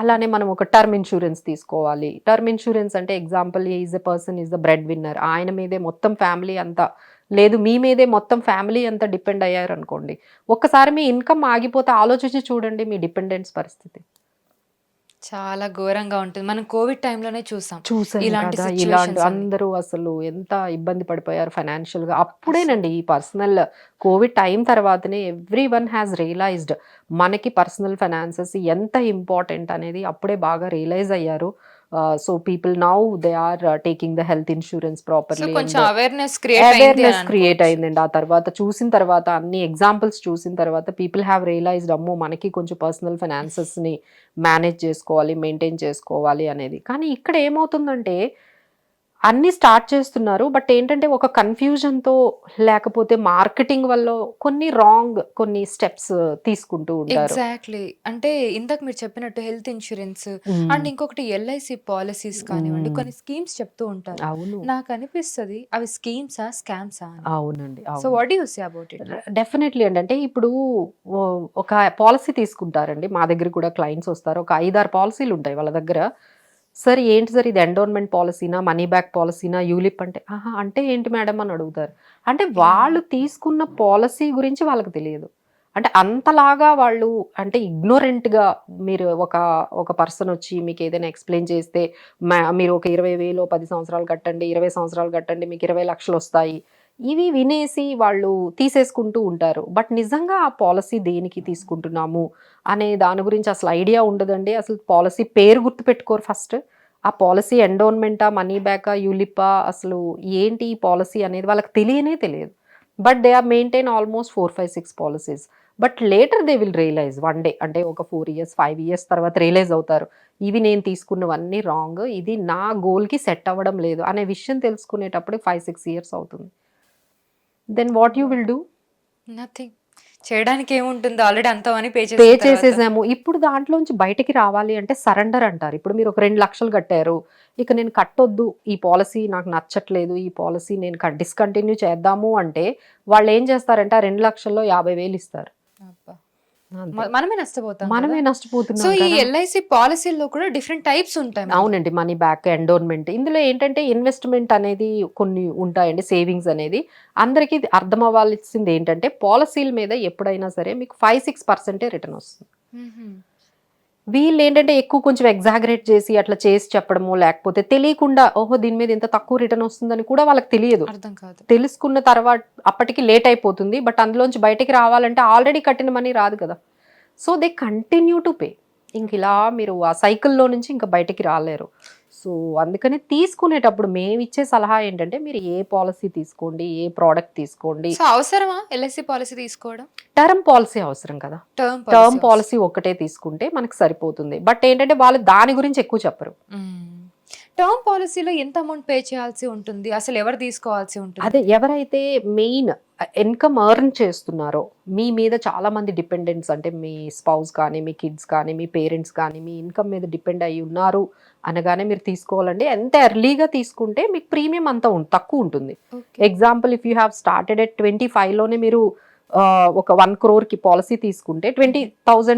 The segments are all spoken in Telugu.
అలానే మనం ఒక టర్మ్ ఇన్సూరెన్స్ తీసుకోవాలి. టర్మ్ ఇన్సూరెన్స్ అంటే example is a person is the breadwinner. ఆయన మీదే మొత్తం ఫ్యామిలీ అంతా లేదు మీ మీదే మొత్తం ఫ్యామిలీ అంతా డిపెండ్ అయ్యారు అనుకోండి ఒక్కసారి మీ ఇన్కమ్ ఆగిపోతే ఆలోచించి చూడండి మీ డిపెండెంట్స్ పరిస్థితి. చాలా ఘోరంగా ఉంటుంది. మనం కోవిడ్ టైంలోనే చూసాం. చూసాను ఇలాంటి ఇలాంటి. అందరూ అసలు ఎంత ఇబ్బంది పడిపోయారు ఫైనాన్షియల్గా. అప్పుడేనండి ఈ పర్సనల్ కోవిడ్ టైం తర్వాతనే ఎవ్రీ వన్ హ్యాస్ రియలైజ్డ్ మనకి పర్సనల్ ఫైనాన్సెస్ ఎంత ఇంపార్టెంట్ అనేది అప్పుడే బాగా రియలైజ్ అయ్యారు. So people now they are taking the health insurance properly కొంచెం అవేర్నెస్ క్రియేట్. అయిందండి ఆ తర్వాత చూసిన తర్వాత అన్ని ఎగ్జాంపుల్స్ చూసిన తర్వాత పీపుల్ హ్యావ్ రియలైజ్డ్ అమ్మో మనకి కొంచెం పర్సనల్ ఫైనాన్సెస్ని మేనేజ్ చేసుకోవాలి మెయింటైన్ చేసుకోవాలి అనేది కానీ ఇక్కడ ఏమవుతుందంటే అన్ని స్టార్ట్ చేస్తున్నారు బట్ ఏంటంటే ఒక కన్ఫ్యూజన్తో లేకపోతే మార్కెటింగ్ వల్ల కొన్ని రాంగ్ కొన్ని స్టెప్స్ తీసుకుంటూ ఉంటారు. ఎగ్జాక్ట్లీ. అంటే ఇందాక మీరు చెప్పినట్టు హెల్త్ ఇన్సూరెన్స్ అండ్ ఇంకొకటి ఎల్ఐసి పాలసీస్ కానివ్వండి. కొన్ని స్కీమ్స్ చెప్తూ ఉంటారు. అవును. నాకు అనిపిస్తుంది అవి స్కీమ్సా స్కామ్సా అవునండి so what you say about it? Definitely అండి. అంటే ఇప్పుడు ఒక పాలసీ తీసుకుంటారండి. మా దగ్గర కూడా క్లయింట్స్ వస్తారు. ఒక ఐదారు పాలసీలు ఉంటాయి వాళ్ళ దగ్గర. సార్ ఏంటి సార్ ఇది ఎండోన్మెంట్ పాలసీనా మనీ బ్యాక్ పాలసీనా యూలిప్ అంటే? ఆహా అంటే ఏంటి మేడం? అని అడుగుతారు. అంటే వాళ్ళు తీసుకున్న పాలసీ గురించి వాళ్ళకి తెలియదు. అంటే అంతలాగా వాళ్ళు అంటే ఇగ్నోరెంట్గా మీరు ఒక ఒక పర్సన్ వచ్చి మీకు ఏదైనా ఎక్స్ప్లెయిన్ చేస్తే మా- మీరు ఒక ఇరవై వేలు పది సంవత్సరాలు కట్టండి ఇరవై సంవత్సరాలు కట్టండి మీకు ఇరవై లక్షలు వస్తాయి. ఇవి వినేసి వాళ్ళు తీసేసుకుంటూ ఉంటారు. బట్ నిజంగా ఆ పాలసీ దేనికి తీసుకుంటున్నాము అనే దాని గురించి అసలు ఐడియా ఉండదండి. అసలు పాలసీ పేరు గుర్తుపెట్టుకోరు ఫస్ట్. ఆ పాలసీ ఎండోన్మెంటా మనీ బ్యాకా యూలిపా అసలు ఏంటి ఈ పాలసీ అనేది వాళ్ళకి తెలియనే తెలియదు. But they are maintain almost four five six policies. But later they will realize one day అంటే ఒక ఫోర్ ఇయర్స్ ఫైవ్ ఇయర్స్ తర్వాత రియలైజ్ అవుతారు. ఇవి నేను తీసుకున్నవన్నీ రాంగ్ ఇది నా గోల్కి సెట్ అవ్వడం లేదు అనే విషయం తెలుసుకునేటప్పుడు ఫైవ్ సిక్స్ ఇయర్స్ అవుతుంది. Then what you will do nothing చేయడానికి ఏముంటుంది ఆల్రెడీ అంత మనీ పే పే చేసేసాము. ఇప్పుడు దాంట్లోంచి బయటికి రావాలి అంటే సరెండర్ అంటారు. ఇప్పుడు మీరు ఒక రెండు లక్షలు కట్టారు. ఇక నేను కట్టొద్దు. ఈ పాలసీ నాకు నచ్చట్లేదు. ఈ పాలసీ నేను డిస్కంటిన్యూ చేద్దాము అంటే వాళ్ళు ఏం చేస్తారంటే ఆ రెండు లక్షల్లో యాభై వేలు ఇస్తారు. మనమే నష్టపోతాం మనమే సో నష్టపోతున్నాం ఈ కదా. ఎల్ఐసి పాలసీల్లో కూడా డిఫరెంట్ టైప్స్ ఉంటాయి. అవునండి మనీ బ్యాక్ ఎండోన్మెంట్ ఇందులో ఏంటంటే ఇన్వెస్ట్మెంట్ అనేది కొన్ని ఉంటాయండి సేవింగ్స్ అనేది అందరికీ అర్థం అవ్వాల్సింది ఏంటంటే పాలసీల మీద ఎప్పుడైనా సరే మీకు ఫైవ్ సిక్స్ పర్సెంటే రిటర్న్ వస్తుంది. వీళ్ళు ఏంటంటే ఎక్కువ కొంచెం ఎగ్జాగరేట్ చేసి అట్లా చేసి చెప్పడము లేకపోతే తెలియకుండా ఓహో దీని మీద ఇంత తక్కువ రిటర్న్ వస్తుందని కూడా వాళ్ళకి తెలియదు. అర్థం కాదు. తెలుసుకున్న తర్వాత అప్పటికి లేట్ అయిపోతుంది బట్ అందులోంచి బయటికి రావాలంటే ఆల్రెడీ కట్టిన మనీ రాదు కదా. So they continue to pay ఇంక ఇలా మీరు ఆ సైకిల్లో నుంచి ఇంకా బయటికి రాలేరు. సో అందుకని తీసుకునేటప్పుడు మేము ఇచ్చే సలహా ఏంటంటే మీరు ఏ పాలసీ తీసుకోండి ఏ ప్రోడక్ట్ తీసుకోండి. సో అవసరమా ఎల్ఐసి పాలసీ తీసుకోవడం? టర్మ్ పాలసీ అవసరం కదా. టర్మ్ టర్మ్ పాలసీ ఒక్కటే తీసుకుంటే మనకు సరిపోతుంది. బట్ ఏంటంటే వాళ్ళు దాని గురించి ఎక్కువ చెప్పరు. టర్మ్ పాలసీలో ఎంత అమౌంట్ పే చేయాల్సి ఉంటుంది? అసలు ఎవరు తీసుకోవాల్సి ఉంటుంది? అదే ఎవరైతే మెయిన్ ఇన్కమ్ ఎర్న్ చేస్తున్నారో మీ మీద చాలా మంది డిపెండెంట్స్ అంటే మీ స్పౌస్ కానీ మీ కిడ్స్ కానీ మీ పేరెంట్స్ కానీ మీ ఇన్కమ్ మీద డిపెండ్ అయి ఉన్నారు అనగానే మీరు తీసుకోవాలండి. ఎంత ఎర్లీగా తీసుకుంటే మీకు ప్రీమియం అంత తక్కువ ఉంటుంది. Example if you have started at twenty ఫైవ్లోనే మీరు ఒక వన్కి పాలసీ తీసుకుంటే ట్వంటీ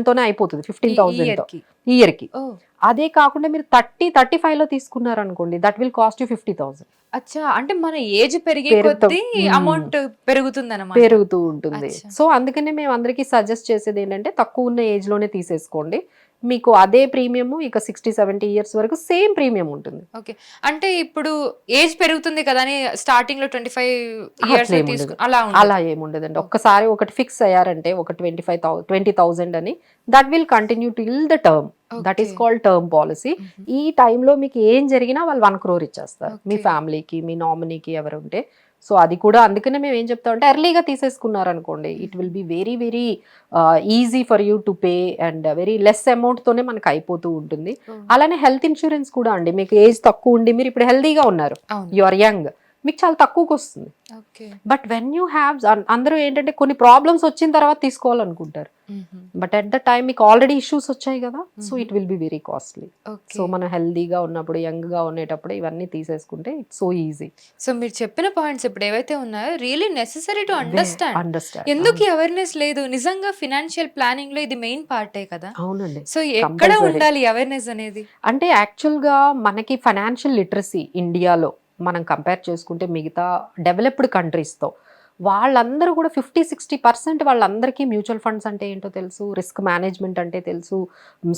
తోనే అయిపోతుంది. ఫిఫ్టీన్ థౌసండ్తో ఇయర్కి ఓ అదే కాకుండా మీరు థర్టీ థర్టీ ఫైవ్లో తీసుకున్నారు అనుకోండి that will cost you fifty thousand అచ్చా అంటే మన ఏజ్ పెరిగే. కొద్దీ. అమౌంట్ పెరుగుతుంది అనమాట పెరుగుతూ ఉంటుంది. సో అందుకనే మేము అందరికీ సజెస్ట్ చేసేది ఏంటంటే తక్కువ ఉన్న ఏజ్లోనే తీసేసుకోండి. మీకు అదే ప్రీమియం ఇక సిక్స్టీ సెవెంటీ ఇయర్స్ వరకు సేమ్ ప్రీమియం ఉంటుంది ఓకే అంటే ఇప్పుడు ఏజ్ పెరుగుతుంది కదా అని స్టార్టింగ్లో ట్వంటీ ఫైవ్ ఇయర్స్. అలా. అలా ఏముండదండి ఒక్కసారి ఒకటి ఫిక్స్ అయ్యారంటే ఒక ట్వంటీ ఫైవ్ ట్వంటీ థౌసండ్ అని that will continue till the term that is. Called term policy. ఈ టైంలో మీకు ఏం జరిగినా వాళ్ళు వన్ క్రోర్ ఇచ్చేస్తారు మీ. ఫ్యామిలీకి మీ నామినీకి ఎవరు ఉంటే సో అది కూడా అందుకనే మేము ఏం చెప్తామంటే ఎర్లీగా తీసేసుకున్నారు అనుకోండి it will be very very easy for you to pay and very less అమౌంట్తోనే మనకు అయిపోతూ ఉంటుంది. అలానే హెల్త్ ఇన్సూరెన్స్ కూడా అండి. మీకు ఏజ్ తక్కువ ఉండి మీరు ఇప్పుడు హెల్దీగా ఉన్నారు. యు ఆర్ యంగ్ మీకు చాలా తక్కువకి వస్తుంది. Okay. But when you have అందరూ ఏంటంటే కొన్ని ప్రాబ్లమ్స్ వచ్చిన తర్వాత తీసుకోవాలనుకుంటారు. బట్ అట్ ద టైం మీకు ఆల్రెడీ ఇష్యూస్ వచ్చాయి కదా so it will be very costly so మనం హెల్దీగా ఉన్నప్పుడు యంగ్గా ఉండేటప్పుడు ఇవన్నీ తీసేసుకుంటే ఇట్స్ సో ఈజీ సో మీరు చెప్పిన పాయింట్స్ ఇప్పుడు ఏవైతే ఉన్నాయో really necessary to understand understand ఎందుకు అవేర్నెస్ లేదు? నిజంగా ఫినాన్షియల్ ప్లానింగ్లో ఇది మెయిన్ పార్టే కదా. అవునండి. సో ఎక్కడ. ఉండాలి అవేర్నెస్ అనేది? అంటే యాక్చువల్గా మనకి ఫైనాన్షియల్ లిటరసీ ఇండియాలో మనం కంపేర్ చేసుకుంటే మిగతా డెవలప్డ్ కంట్రీస్తో వాళ్ళందరూ కూడా ఫిఫ్టీ సిక్స్టీ పర్సెంట్ వాళ్ళందరికీ మ్యూచువల్ ఫండ్స్ అంటే ఏంటో తెలుసు రిస్క్ మేనేజ్మెంట్ అంటే తెలుసు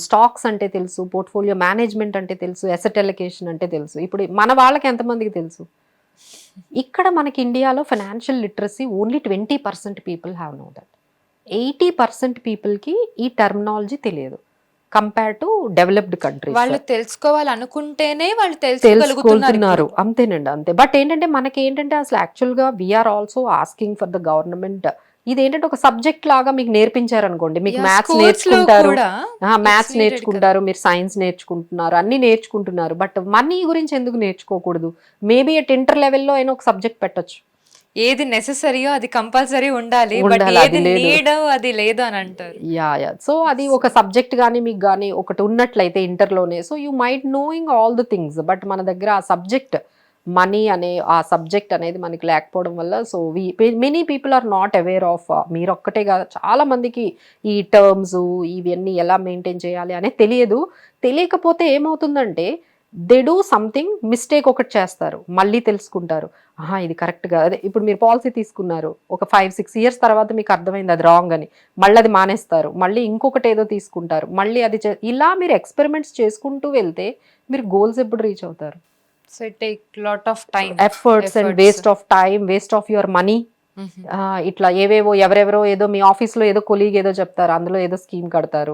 స్టాక్స్ అంటే తెలుసు పోర్ట్ఫోలియో మేనేజ్మెంట్ అంటే తెలుసు అసెట్ ఎలకేషన్ అంటే తెలుసు. ఇప్పుడు మన వాళ్ళకి ఎంతమందికి తెలుసు? ఇక్కడ మనకి ఇండియాలో financial literacy only twenty percent people have know that eighty percent పీపుల్కి ఈ టర్మినాలజీ తెలియదు. కంపేర్ టు డెవలప్డ్ కంట్రీస్ వాళ్ళు తెలుసుకోవాలనుకుంటేనే వాళ్ళు తెలుసుకోగలుగుతున్నారు అంతేనండి అంతే. బట్ ఏంటంటే మనకి ఏంటంటే అసలు యాక్చువల్గా we are also asking for the government ఇది ఏంటంటే ఒక సబ్జెక్ట్ లాగా మీకు నేర్పించారు అనుకోండి మీకు మ్యాథ్స్ నేర్చుకుంటారు. మ్యాథ్స్ నేర్చుకుంటారు మీరు సైన్స్ నేర్చుకుంటున్నారు అన్ని నేర్చుకుంటున్నారు. బట్ మనీ గురించి ఎందుకు నేర్చుకోకూడదు? మేబీ అట్ ఇంటర్ లెవెల్లో అయినా ఒక సబ్జెక్ట్ పెట్టొచ్చు. ఏది నెసెసరీయో అది కంపల్సరీ ఉండాలి బట్ ఏది. నీడ్ అది లేదు అని అంటారు. యా యా సో అది ఒక సబ్జెక్ట్ కానీ మీకు కానీ ఒకటి ఉన్నట్లయితే ఇంటర్లోనే so you might knowing all the things but మన దగ్గర ఆ సబ్జెక్ట్ మనీ అనే ఆ సబ్జెక్ట్ అనేది మనకి లేకపోవడం వల్ల so we many people are not aware of మీరు ఒక్కటే కాదు చాలా మందికి ఈ టర్మ్స్ ఇవన్నీ ఎలా మెయింటైన్ చేయాలి అనేది తెలియదు. తెలియకపోతే ఏమవుతుందంటే దే డూ సంథింగ్ మిస్టేక్ ఒకటి చేస్తారు. మళ్ళీ తెలుసుకుంటారు. ఆహా ఇది కరెక్ట్గా అదే ఇప్పుడు మీరు పాలసీ తీసుకున్నారు. ఒక ఫైవ్ సిక్స్ ఇయర్స్ తర్వాత మీకు అర్థమైంది అది రాంగ్ అని. మళ్ళీ అది మానేస్తారు. మళ్ళీ ఇంకొకటి ఏదో తీసుకుంటారు. మళ్ళీ అది ఇలా మీరు ఎక్స్పెరిమెంట్స్ చేసుకుంటూ వెళ్తే మీరు గోల్స్ ఎప్పుడు రీచ్ అవుతారు? So it take lot of time efforts and. Waste of time waste of your money ఇట్లా ఏవేవో ఎవరెవరో ఏదో మీ ఆఫీస్లో ఏదో కొలీగ్ ఏదో చెప్తారు. అందులో ఏదో స్కీమ్ కడతారు.